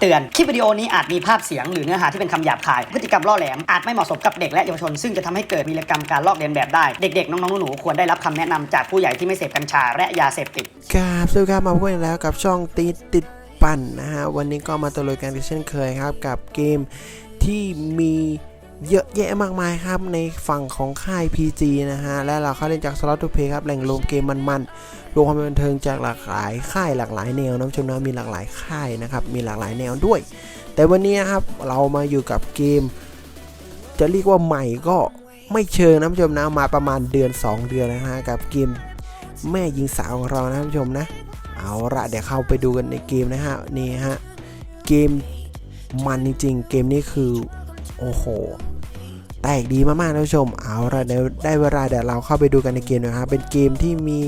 เตือน คลิปวิดีโอนี้อาจมีภาพเสียงหรือเนื้อหาที่เป็นคำหยาบคาย พฤติกรรมล่อแหลม อาจไม่เหมาะสมกับเด็กและเยาวชน ซึ่งจะทำให้เกิดวีรกรรมการลอกเลียนแบบได้ เด็กๆ น้องๆ หนูๆ ควรได้รับคำแนะนำจากผู้ใหญ่ที่ไม่เสพกัญชาและยาเสพติด ครับสวัสดีครับ มาพบกันแล้วกับช่องติดติดปั่นนะฮะ วันนี้ก็มาตะลุยกันเช่นเคยครับกับเกมที่มี เยอะแยะมากมายครับในฝั่งของค่าย PG นะฮะ และเราเข้าเล่นจากสล็อตทูเพย์ครับ แหล่งรวมเกมมันๆ รวมความบันเทิงจากหลากหลายค่ายหลากหลายแนวน้ำชมนะมีหลากหลายค่ายนะครับ มีหลากหลายแนวด้วย แต่วันนี้นะครับเรามาอยู่กับเกม จะเรียกว่าใหม่ก็ไม่เชิงนะผู้ชมนะมาประมาณเดือน 2 เดือนนะฮะกับเกมแม่ยิงสาวของเรานะท่านผู้ชมนะ เอาละเดี๋ยวเข้าไปดูกันในเกมนะฮะนี่ฮะเกมมันจริงๆเกมนี้คือ โอ้โหแตกดีมากๆนะท่านผู้ชม เอาละเดี๋ยวได้เวลาเดี๋ยวเราเข้าไปดูกันในเกมนะครับ เป็นเกมที่มี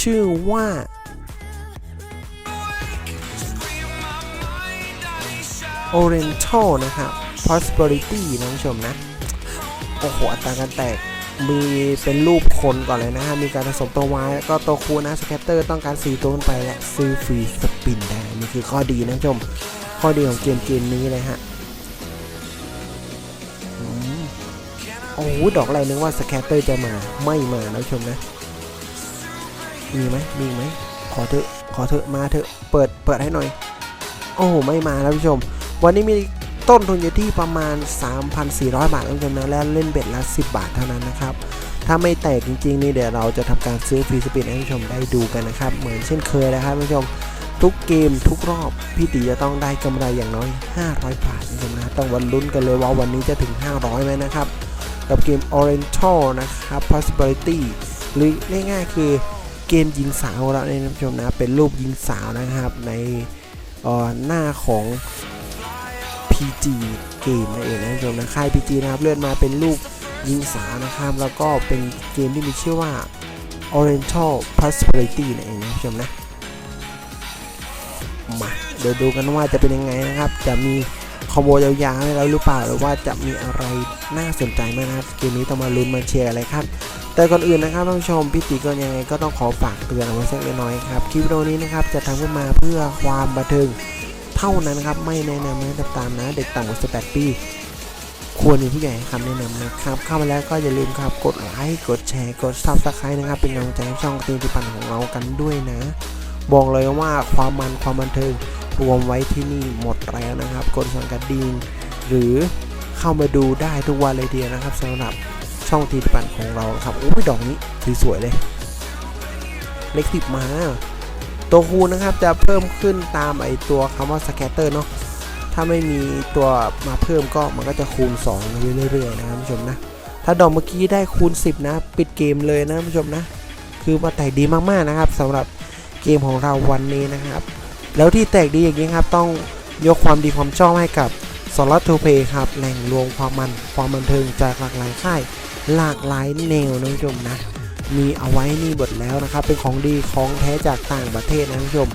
ชื่อว่า Oriental นะครับ Prosperity นะท่านผู้ชมนะ โอ้โห อัตราการแตก มีเป็นรูปคนก่อนเลยนะฮะ มีการผสมตัวไม้แล้วก็ตัวคูนะสแคตเตอร์ต้องการ 4 ตัวขึ้นไปและซื้อฟรีสปินได้นี่คือข้อดีนะผู้ชม ข้อดีของเกมเกมนี้เลยฮะ อ้โหดอกอะไรนึกว่าสแคตเตอร์จะมาไม่มานะผู้ชมนะ มีไหมมีไหมขอเถอะขอเถอะมาเถอะเปิดเปิดให้หน่อย โอ้โหไม่มาแล้วผู้ชม วันนี้มีต้นทุนอยู่ที่ประมาณ 3,400 บาทท่านผู้ชมนะและเล่นเบ็ดละ 10 บาทเท่านั้นนะครับ ถ้าไม่แตกจริงๆนี่เดี๋ยวเราจะทำการซื้อฟรีสปินให้ผู้ชมได้ดูกันนะครับ เหมือนเช่นเคยนะครับผู้ชม ทุกเกมทุกรอบพี่ตีจะต้องได้กำไรอย่างน้อย 500 บาทนผู้ชมนะต้องวันลุ้นกันเลยว่าวันนี้จะถึง 500ไหมนะครับ กับเกม Oriental นะครับ Possibility หรือง่ายๆคือเกมยิงสาวแล้วเนี่ยนผู้ชมนะ เป็นรูปยิงสาวนะครับในหน้าของ PG เกมนั่นเองนะท่านผู้ชมนะค่าย PG นะครับเลื่อนมาเป็นรูปยิงสาวนะครับ แล้วก็เป็นเกมที่มีชื่อว่า Oriental Prosperity นั่นเองนะท่านผู้ชมนะมาเดี๋ยวดูกันว่าจะเป็นยังไงนะครับ จะมี คอมโบยาวๆให้เราหรือเปล่าหรือว่าจะมีอะไรน่าสนใจไหมนะครับเกมนี้ต้องมาลุ้นมาเชียร์อะไรครับแต่ก่อนอื่นนะครับท่านผู้ชมพี่ติก็ยังไงก็ต้องขอฝากเตือนเอาไว้สักเล็กน้อยครับคลิปวิดีโอนี้นะครับจะทำขึ้นมาเพื่อความบันเทิงเท่านั้นครับไม่แนะนำให้ติดตามนะเด็กต่ำกว่า18 ปีควรมีผู้ใหญ่คำแนะนำนะครับเข้ามาแล้วก็อย่าลืมครับกดไลค์กดแชร์กดซับสไครต์นะครับเป็นกำลังใจให้ช่องตีนที่ปันของเรากันด้วยนะ บอกเลยว่าความมันความบันเทิง รวมไว้ที่นี่หมดแล้วนะครับกดสั่งกระดิ่งหรือเข้ามาดูได้ทุกวันเลยเดียวนะครับสำหรับช่องตีนที่ปันของเราครับโอ้ยดอกนี้สวยๆเลยเลขสิบมาตัวคูณนะครับจะเพิ่มขึ้นตามไอตัวคำว่าสแกตเตอร์เนาะถ้าไม่มีตัวมาเพิ่มก็มันก็จะคูณ2ไปเรื่อยๆนะครับผู้ชมนะถ้าดอกเมื่อกี้ได้คูณ 10 นะ ปิดเกมเลยนะผู้ชมนะ คือมาแตกดีมากๆนะครับสำหรับเกมของเราวันนี้นะครับ แล้วที่แตกดีอย่างนี้ครับต้องยกความดีความชอบให้กับสล็อตทูเพย์ครับแหล่งรวมความมันความบันเทิงจากหลากหลายค่ายหลากหลายแนวนะผู้ชมนะ มีเอาไว้นี่หมดแล้วนะครับ เป็นของดีของแท้จากต่างประเทศนะคุณผู้ชม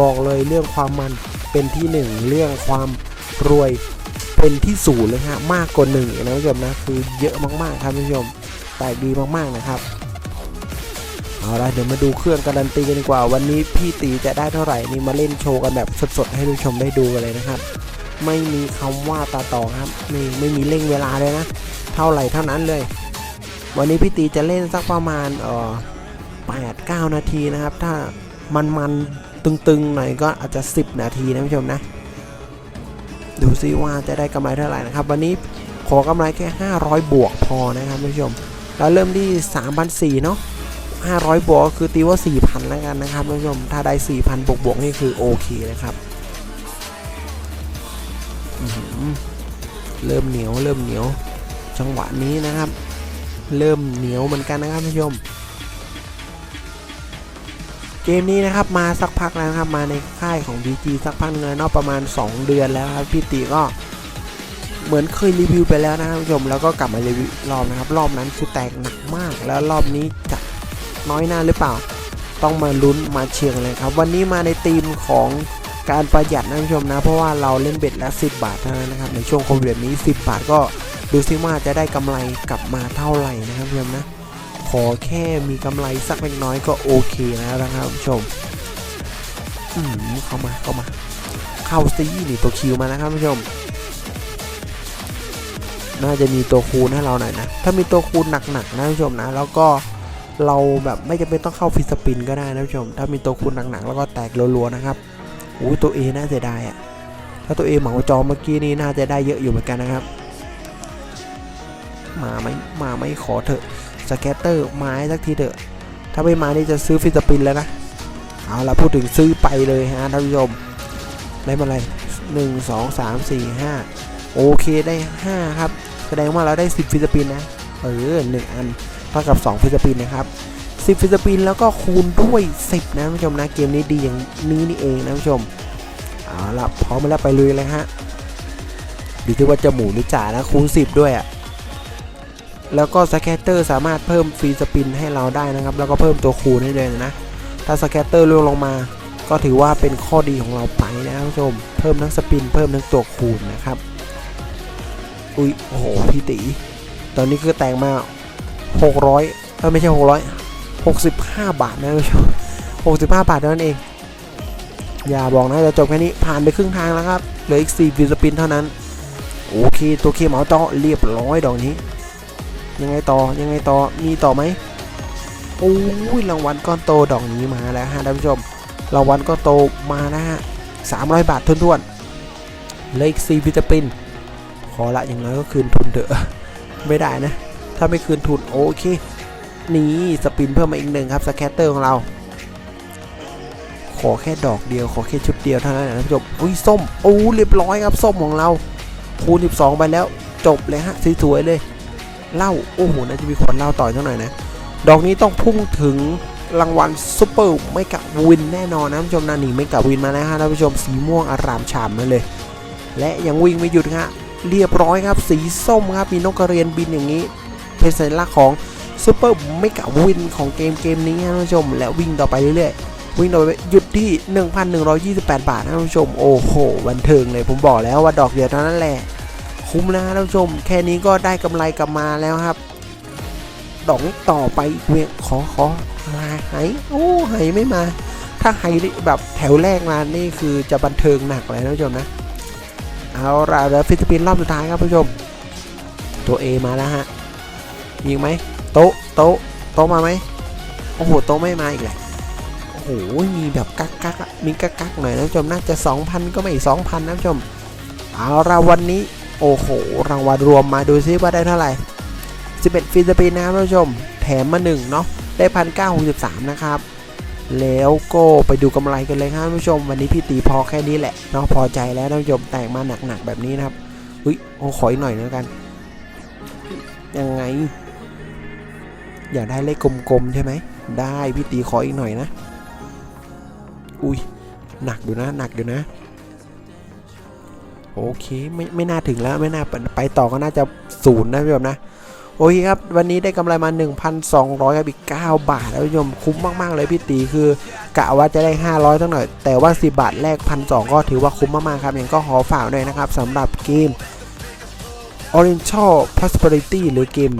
บอกเลยเรื่องความมันเป็นที่หนึ่งเรื่องความรวยเป็นที่ศูนย์เลยฮะมากกว่าหนึ่งนะคุณผู้ชมนะคือเยอะมากๆครับคุณผู้ชมแต่ดีมากๆนะครับ เอาละเดี๋ยวมาดูเครื่องการันตีกันดีกว่า วันนี้พี่ตีจะได้เท่าไหร่นี่มาเล่นโชว์กันแบบสดๆให้ผู้ชมได้ดูกันเลยนะครับ ไม่มีคำว่าตาต่อครับนี่ไม่มีเร่งเวลาเลยนะ เท่าไหร่เท่านั้นเลย วันนี้พี่ตีจะเล่นสักประมาณเอ่อแปดเก้านาทีนะครับ ถ้ามันมันตึงๆหน่อยก็อาจจะ 10 นาทีนะผู้ชมนะ ดูซิว่าจะได้กำไรเท่าไหร่นะครับ วันนี้ขอกำไรแค่ 500 บวกพอนะครับผู้ชมเราเริ่มที่ 3,400เนาะ 500 บวกคือตีว่า 4,000 แล้วกันนะครับท่านผู้ชม ถ้าได้ 4,000 บวกบวกนี่คือโอเคนะครับ เริ่มเหนียวเริ่มเหนียว จังหวะนี้นะครับ เริ่มเหนียวเหมือนกันนะครับท่านผู้ชม เกมนี้นะครับมาสักพักแล้วนะครับ มาในค่ายของ BG สักพักหนึงแล้วเนอกประมาณ 2 เดือนแล้วครับพี่ตีก็เหมือนเคยรีวิวไปแล้วนะครับผู้ชมแล้วก็กลับมารีวิวรอบนะครับ รอบนั้นคือแตกหนักมากแล้วรอบนี้ น้อยหน้าหรือเปล่า ต้องมาลุ้นมาเชียร์กันเลยครับ วันนี้มาในธีมของการประหยัดนะผู้ชมนะ เพราะว่าเราเล่นเบ็ดละ 10 บาทเท่านั้นนะครับในช่วงโควิดแบบนี้ 10 บาทก็ดูซิว่าจะได้กำไรกลับมาเท่าไหร่นะครับผู้ชมนะขอแค่มีกำไรสักเล็กน้อยก็โอเคแล้วนะครับผู้ชมอืมเข้ามาเข้ามา เข้าซีนี่ตัวคิวมานะครับผู้ชม น่าจะมีตัวคูณให้เราหน่อยนะ ถ้ามีตัวคูณหนักๆนะท่านผู้ชมนะ แล้วก็ เราแบบไม่จำเป็นต้องเข้าฟิสปินก็ได้นะท่านผู้ชม ถ้ามีตัวคูณหนักๆแล้วก็แตกรัวๆนะครับอุ้ยตัว A น่าเสียดายอะถ้าตัว A เหมาจอเมื่อกี้นี้น่าจะได้เยอะอยู่เหมือนกันนะครับ มาไม่มาไม่ขอเถอะสแกตเตอร์มาให้สักทีเถอะ ถ้าไม่มานี่จะซื้อฟิสปินแล้วนะเอาละพูดถึงซื้อไปเลยฮะท่านผู้ชมได้มาอะไรหนึ่งสองสามสี่ห้าโอเคได้ห้าครับ แสดงว่าเราได้10ฟิสปินนะเออหนึ่งอัน เท่ากับ 2 ฟิสปินนะครับ 10 ฟิสปินแล้วก็คูณด้วย 10 นะท่านผู้ชมนะ เกมนี้ดีอย่างนี้นี่เองนะท่านผู้ชม เอาละพร้อมแล้วไปลุยเลยฮะ ดูที่ว่าจะหมูหรือจ่านะ คูณ 10 ด้วยอะ่ะแล้วก็สแกตเตอร์สามารถเพิ่มฟรีสปินให้เราได้นะครับ แล้วก็เพิ่มตัวคูณให้เลยนะ ถ้าสแกตเตอร์ล่วงลงมา ก็ถือว่าเป็นข้อดีของเราไปนะท่านผู้ชม เพิ่มทั้งสปิน เพิ่มทั้งตัวคูณนะครับ อุ้ยโอ้โหพี่ตีตอนนี้คือแต่งมา 600เออไม่ใช่ 600 65 บาทนะท่านผู้ชม65 บาทเท่านั้นเอง อย่าบอกนะจะจบแค่นี้ผ่านไปครึ่งทางแล้วครับเหลืออีก4ฟิสปินเท่านั้น โอเค ตัวเคเหมาเจาะเรียบร้อยดอกนี้ ยังไงต่อยังไงต่อมีต่อไหมโอ้ยรางวัลก้อนโตดอกนี้มาแล้วฮะท่านผู้ชมรางวัลก้อนโตมานะฮะ300บาททวนๆเหลืออีก4ฟิสปินขอละอย่างน้อยก็คืนทุนเถอะไม่ได้นะ ถ้าไม่คืนทุนโอเค นี่สปินเพิ่มมาอีกหนึ่งครับสแคตเตอร์ของเรา ขอแค่ดอกเดียว ขอแค่ชุดเดียวเท่านั้นนะท่านผู้ชมอุ้ยส้มโอ้เรียบร้อยครับส้มของเรา คูณ 12 ไปแล้วจบเลยฮะสวยๆเลยเล่าโอ้โหน่าจะมีคนเล่าต่อยสักหน่อยนะ ดอกนี้ต้องพุ่งถึงรางวัลซุปเปอร์ไม่กับวินแน่นอนนะท่านผู้ชมนะหนีไม่กับวินมาแล้วฮะท่านผู้ชมสีม่วงอารามฉ่ำมาเลย และยังวิ่งไม่หยุดฮะเรียบร้อยครับสีส้มครับมีนกกระเรียนบินอย่างนี้ เป็นสัญลักษณ์ของซูเปอร์ไม่กะวินของเกมเกมนี้นะท่านผู้ชม และวิ่งต่อไปเรื่อยๆ วิ่งต่อไปหยุดที่ 1,128 บาทนะท่านผู้ชม โอ้โหบันเทิงเลยผมบอกแล้วว่าดอกเดียวเท่านั้นแหละ คุ้มนะท่านผู้ชม แค่นี้ก็ได้กำไรกลับมาแล้วครับดอกนี้ต่อไปเวียขอขอมาไหโอ้ไหไม่มา ถ้าไหแบบแถวแรกมานี่คือจะบันเทิงหนักเลยนะท่านผู้ชมนะเอาละแล้วฟิลิปปินส์รอบสุดท้ายครับผู้ชม ตัว A มาแล้วฮะ มีอีกไหมโต๊ะโต๊ะโต๊ะมาไหมโอ้โหโต๊ะไม่มาอีกแหละโอ้โหมีแบบกักกักมีกักกักหน่อยนะผู้ชมน่าจะ 2,000 ก็ไม่2,000นะผู้ชมเอาละวันนี้โอ้โหรางวัลรวมมาดูซิว่าได้เท่าไหร่ 11 ฟิลิปปินส์นะครับท่านผู้ชม แถมมา1เนาะได้1,963นะครับ แล้วก็ไปดูกำไรกันเลยครับท่านผู้ชม วันนี้พี่ตีพอแค่นี้แหละเนาะพอใจแล้วท่านผู้ชมแต่งมาหนักๆแบบนี้นะครับอุ้ยโอ้ขออีกหน่อยแล้วกัน ยังไง อยากได้เลขกลมๆใช่ไหม ได้พี่ตีขออีกหน่อยนะ อุ้ยหนักอยู่นะ หนักอยู่นะ โอเคไม่ไม่น่าถึงแล้วไม่น่าไปต่อก็น่าจะศูนย์นะพี่ชมนะ โอเคครับ วันนี้ได้กำไรมา 1,200ครับอีก 9 บาทแล้วผู้ชมคุ้มมากๆเลยพี่ตีคือกะว่าจะได้ 500ตั้งหน่อย แต่ว่า 10 บาทแรก1,200ก็ถือว่าคุ้มมากๆครับยังก็ขอฝากด้วยนะครับสำหรับเกม Oriental Prosperity หรือเกม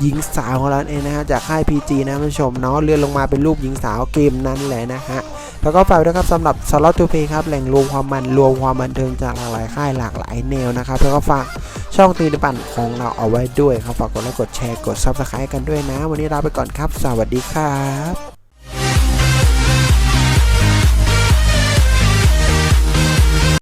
หญิงสาวของเราเองนะฮะจากค่าย PG นะผู้ชมเนาะเลื่อนลงมาเป็นรูปหญิงสาวเกมนั้นแหละนะฮะแล้วก็ฝากด้วยครับสำหรับสล็อตทูเพย์ครับแหล่งรวมความมันรวมความบันเทิงจากหลากหลายค่ายหลากหลายแนวนะครับแล้วก็ฝากช่องตีนปั่นของเราเอาไว้ด้วยครับฝากกดไลค์กดแชร์กดซับสไครต์กันด้วยนะ วันนี้ลาไปก่อนครับ สวัสดีครับ